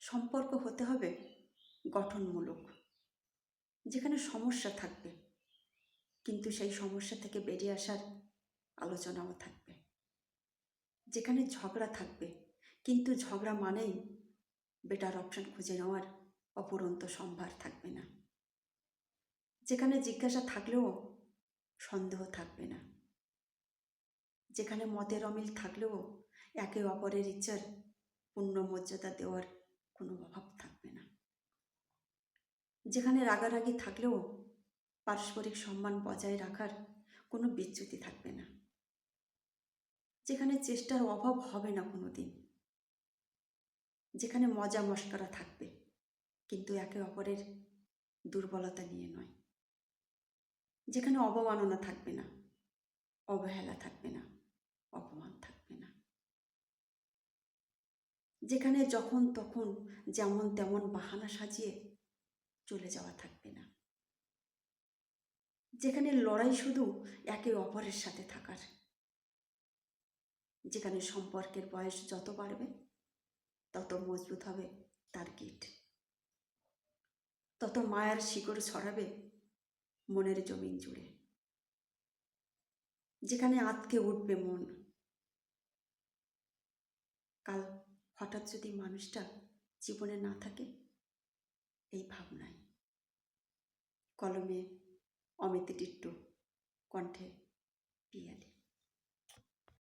সম্পর্ক হতে হবে গঠনমূলক। যেখানে সমস্যা থাকবে, কিন্তু সেই সমস্যা থেকে বেরিয়ে আসার আলোচনাও থাকবে। যেখানে ঝগড়া থাকবে, কিন্তু ঝগড়া মানেই বেটার অপশন খুঁজে নেওয়ার অপুরন্ত সম্ভার থাকবে না। যেখানে জিজ্ঞাসা থাকলেও সন্দেহ থাকবে না। যেখানে মতের অমিল থাকলেও একে অপরের ইচ্ছার পূর্ণ মর্যাদা দেওয়ার কোনো অভাব থাকবে না। যেখানে রাগারাগি থাকলেও পারস্পরিক সম্মান বজায় রাখার কোনো বিচ্যুতি থাকবে না। যেখানে চেষ্টার অভাব হবে না কোনো দিন যেখানে মজা মস্করা থাকবে, কিন্তু একে অপরের দুর্বলতা নিয়ে নয়। যেখানে অবমাননা থাকবে না, অবহেলা থাকবে না, অপমান থাকবে যেখানে যখন তখন যেমন তেমন বাহানা সাজিয়ে চলে যাওয়া থাকবে না। যেখানে লড়াই শুধু একে অপরের সাথে থাকার, যেখানে সম্পর্কের বয়স যত বাড়বে, তত মজবুত হবে তার গিট। তত মায়ার শিকড় ছড়াবে মনের জমিন জুড়ে। যেখানে আতকে উঠবে মন, কাল হঠাৎ যদি মানুষটা জীবনে না থাকে এই ভাবনায়। কলমে অমিত টিট্টু কণ্ঠে পিয়ালি।